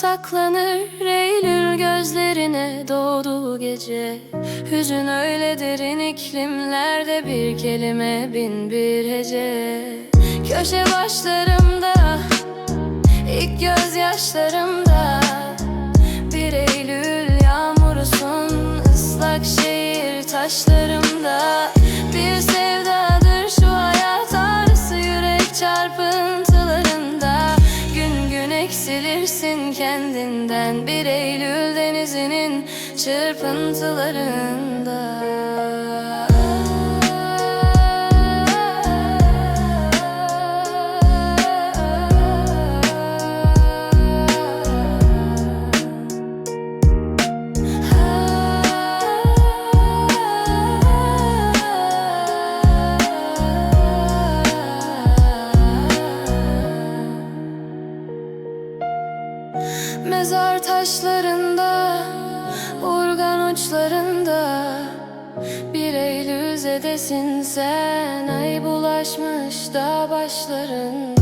saklanır Eylül gözlerine doğduğu gece. Hüzün öyle derin iklimlerde Bir kelime bin bir hece. Köşe başlarımda ilk gözyaşlarımda. Bir Eylül yağmurusun ıslak şehir taşlarımda eksilirsin kendinden Bir Eylül denizinin çırpıntılarında Mezar taşlarında, urgan uçlarında. Bir Eylül zedesin sen Ay bulaşmış dağ başlarında